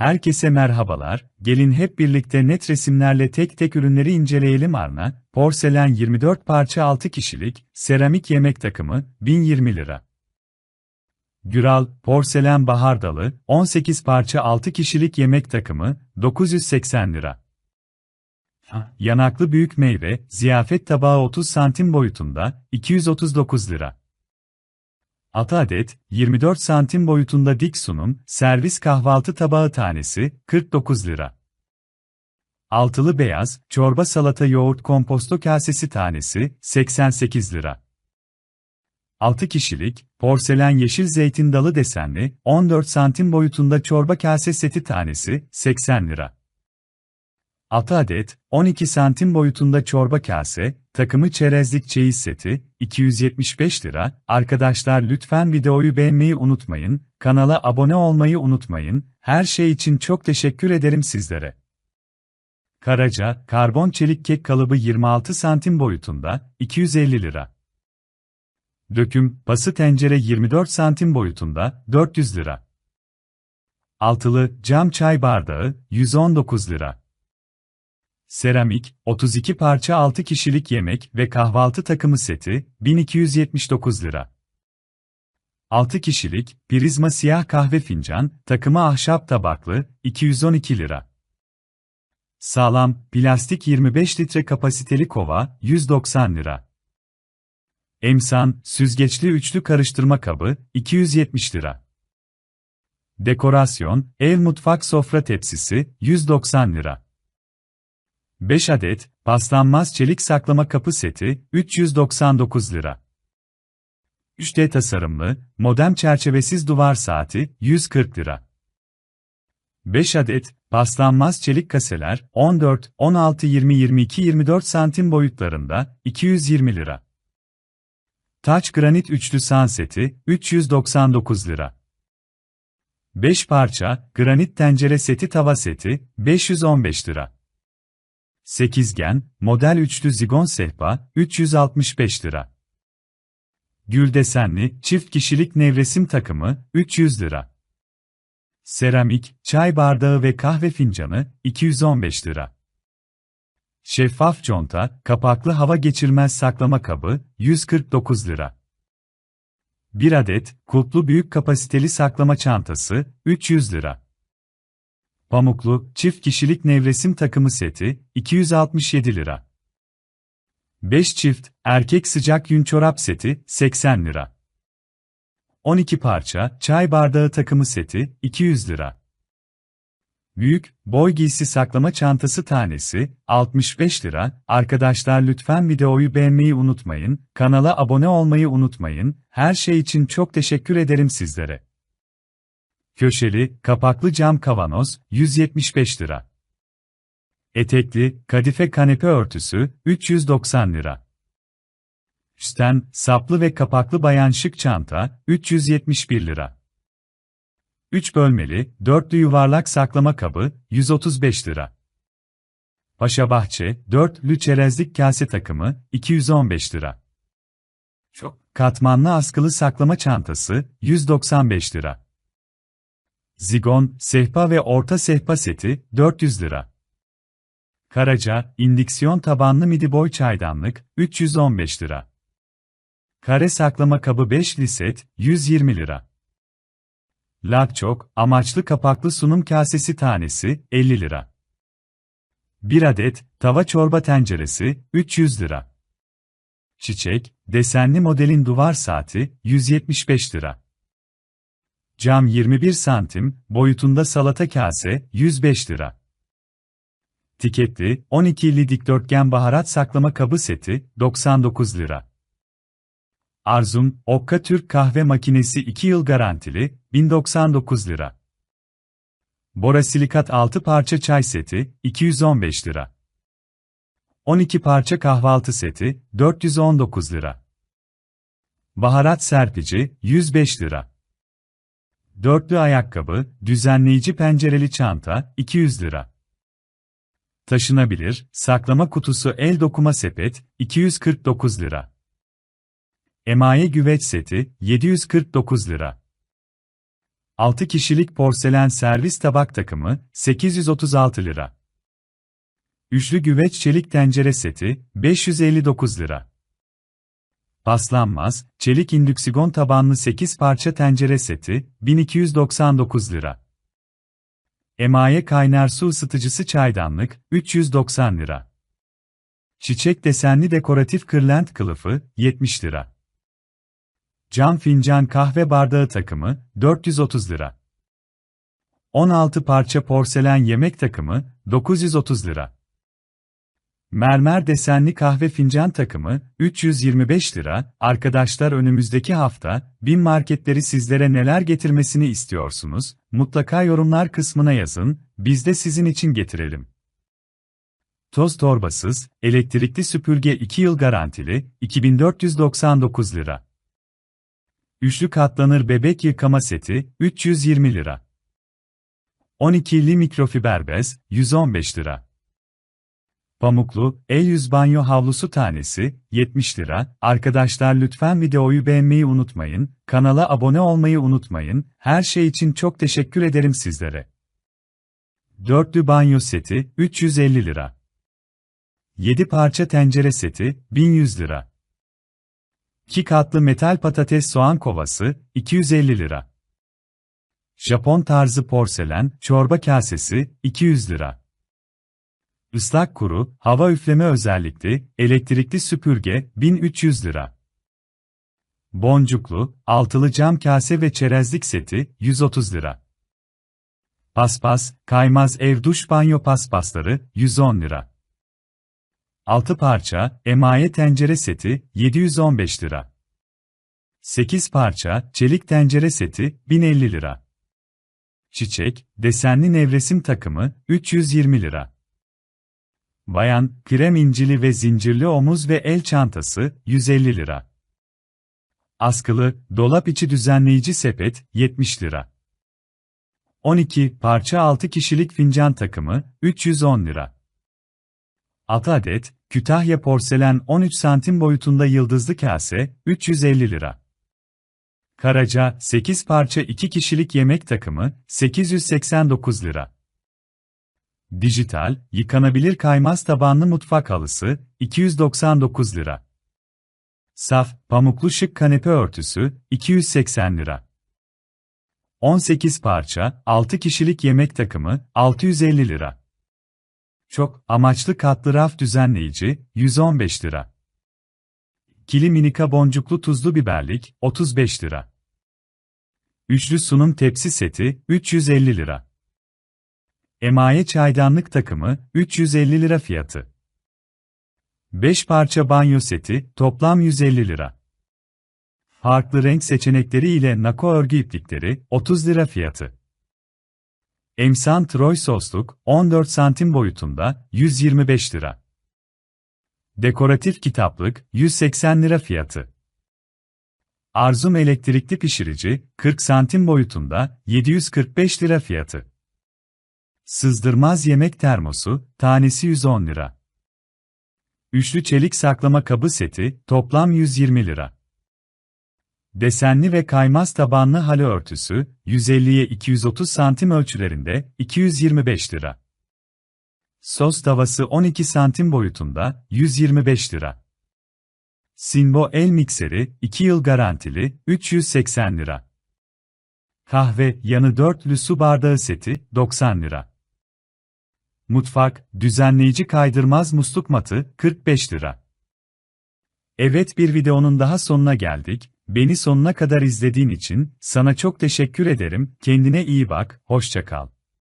Herkese merhabalar, gelin hep birlikte net resimlerle tek tek ürünleri inceleyelim Arna, porselen 24 parça 6 kişilik, seramik yemek takımı, 1020 lira. Güral, porselen bahardalı, 18 parça 6 kişilik yemek takımı, 980 lira. Yanaklı büyük meyve, ziyafet tabağı 30 santim boyutunda, 239 lira. 6 adet, 24 santim boyutunda dik sunum, servis kahvaltı tabağı tanesi, 49 lira. Altılı beyaz, çorba salata yoğurt komposto kasesi tanesi, 88 lira. 6 kişilik, porselen yeşil zeytin dalı desenli, 14 santim boyutunda çorba kase seti tanesi, 80 lira. 6 adet, 12 santim boyutunda çorba kase, takımı çerezlik çeyiz seti, 275 lira. Arkadaşlar lütfen videoyu beğenmeyi unutmayın, kanala abone olmayı unutmayın, her şey için çok teşekkür ederim sizlere. Karaca, karbon çelik kek kalıbı 26 santim boyutunda, 250 lira. Döküm, pası tencere 24 santim boyutunda, 400 lira. Altılı, cam çay bardağı, 119 lira. Seramik, 32 parça 6 kişilik yemek ve kahvaltı takımı seti, 1279 lira. 6 kişilik, prizma siyah kahve fincan, takımı ahşap tabaklı, 212 lira. Sağlam, plastik 25 litre kapasiteli kova, 190 lira. Emsan, süzgeçli üçlü karıştırma kabı, 270 lira. Dekorasyon, ev mutfak sofra tepsisi, 190 lira. 5 adet, paslanmaz çelik saklama kapı seti, 399 lira. 3D tasarımlı, modem çerçevesiz duvar saati, 140 lira. 5 adet, paslanmaz çelik kaseler, 14, 16, 20, 22, 24 santim boyutlarında, 220 lira. Taç granit üçlü sanseti, 399 lira. 5 parça, granit tencere seti tava seti, 515 lira. Sekizgen, model üçlü zigon sehpa, 365 lira. Gül desenli, çift kişilik nevresim takımı, 300 lira. Seramik, çay bardağı ve kahve fincanı, 215 lira. Şeffaf conta, kapaklı hava geçirmez saklama kabı, 149 lira. 1 adet, kulplu büyük kapasiteli saklama çantası, 300 lira. Pamuklu, çift kişilik nevresim takımı seti, 267 lira. 5 çift, erkek sıcak yün çorap seti, 80 lira. 12 parça, çay bardağı takımı seti, 200 lira. Büyük, boy giysi saklama çantası tanesi, 65 lira. Arkadaşlar lütfen videoyu beğenmeyi unutmayın, kanala abone olmayı unutmayın, her şey için çok teşekkür ederim sizlere. Köşeli, kapaklı cam kavanoz, 175 lira. Etekli, kadife kanepe örtüsü, 390 lira. Üstten, saplı ve kapaklı bayan şık çanta, 371 lira. 3 bölmeli, dörtlü yuvarlak saklama kabı, 135 lira. Paşa Bahçe, dörtlü çerezlik kase takımı, 215 lira. Çok katmanlı askılı saklama çantası, 195 lira. Zigon, sehpa ve orta sehpa seti, 400 lira. Karaca, indiksiyon tabanlı midi boy çaydanlık, 315 lira. Kare saklama kabı 5'li set, 120 lira. Lakçok, amaçlı kapaklı sunum kasesi tanesi, 50 lira. 1 adet, tava çorba tenceresi, 300 lira. Çiçek, desenli modelin duvar saati, 175 lira. Cam 21 santim, boyutunda salata kase, 105 lira. Tiketli, 12'li dikdörtgen baharat saklama kabı seti, 99 lira. Arzum, Okka Türk kahve makinesi 2 yıl garantili, 1099 lira. Borasilikat 6 parça çay seti, 215 lira. 12 parça kahvaltı seti, 419 lira. Baharat serpici, 105 lira. Dörtlü ayakkabı, düzenleyici pencereli çanta, 200 lira. Taşınabilir, saklama kutusu el dokuma sepet, 249 lira. Emaye güveç seti, 749 lira. 6 kişilik porselen servis tabak takımı 836 lira. Üçlü güveç çelik tencere seti 559 lira. Paslanmaz, çelik indüksigon tabanlı 8 parça tencere seti 1299 lira. Emaye kaynar su ısıtıcısı çaydanlık 390 lira. Çiçek desenli dekoratif kırlent kılıfı 70 lira. Cam fincan kahve bardağı takımı 430 lira. 16 parça porselen yemek takımı 930 lira. Mermer desenli kahve fincan takımı 325 lira. Arkadaşlar önümüzdeki hafta bin marketleri sizlere neler getirmesini istiyorsunuz? Mutlaka yorumlar kısmına yazın. Biz de sizin için getirelim. Toz torbasız, elektrikli süpürge 2 yıl garantili 2499 lira. Üçlü katlanır bebek yıkama seti 320 lira. 12'li mikrofiber bez 115 lira. Pamuklu, el yüz banyo havlusu tanesi, 70 lira. Arkadaşlar lütfen videoyu beğenmeyi unutmayın, kanala abone olmayı unutmayın, her şey için çok teşekkür ederim sizlere. Dörtlü banyo seti, 350 lira. 7 parça tencere seti, 1100 lira. 2 katlı metal patates soğan kovası, 250 lira. Japon tarzı porselen, çorba kasesi, 200 lira. Islak kuru, hava üfleme özellikli, elektrikli süpürge, 1300 lira. Boncuklu, altılı cam kase ve çerezlik seti, 130 lira. Paspas, kaymaz ev duş banyo paspasları, 110 lira. 6 parça, emaye tencere seti, 715 lira. 8 parça, çelik tencere seti, 1050 lira. Çiçek, desenli nevresim takımı, 320 lira. Bayan, krem incili ve zincirli omuz ve el çantası, 150 lira. Askılı, dolap içi düzenleyici sepet, 70 lira. 12 parça 6 kişilik fincan takımı, 310 lira. 6 adet, Kütahya porselen 13 santim boyutunda yıldızlı kase, 350 lira. Karaca, 8 parça 2 kişilik yemek takımı, 889 lira. Dijital, yıkanabilir kaymaz tabanlı mutfak halısı, 299 lira. Saf, pamuklu şık kanepe örtüsü, 280 lira. 18 parça, 6 kişilik yemek takımı, 650 lira. Çok amaçlı katlı raf düzenleyici, 115 lira. Kili minika boncuklu tuzlu biberlik, 35 lira. Üçlü sunum tepsi seti, 350 lira. Emaye çaydanlık takımı, 350 lira fiyatı. 5 parça banyo seti, toplam 150 lira. Farklı renk seçenekleri ile nako örgü iplikleri, 30 lira fiyatı. Emsan Troy sosluk, 14 santim boyutunda, 125 lira. Dekoratif kitaplık, 180 lira fiyatı. Arzum elektrikli pişirici, 40 santim boyutunda, 745 lira fiyatı. Sızdırmaz yemek termosu, tanesi 110 lira. Üçlü çelik saklama kabı seti, toplam 120 lira. Desenli ve kaymaz tabanlı halı örtüsü, 150'ye 230 santim ölçülerinde, 225 lira. Sos tavası 12 santim boyutunda, 125 lira. Sinbo el mikseri, 2 yıl garantili, 380 lira. Kahve, yanı dörtlü su bardağı seti, 90 lira. Mutfak, düzenleyici kaydırmaz musluk matı, 45 lira. Evet bir videonun daha sonuna geldik. Beni sonuna kadar izlediğin için sana çok teşekkür ederim. Kendine iyi bak, hoşça kal.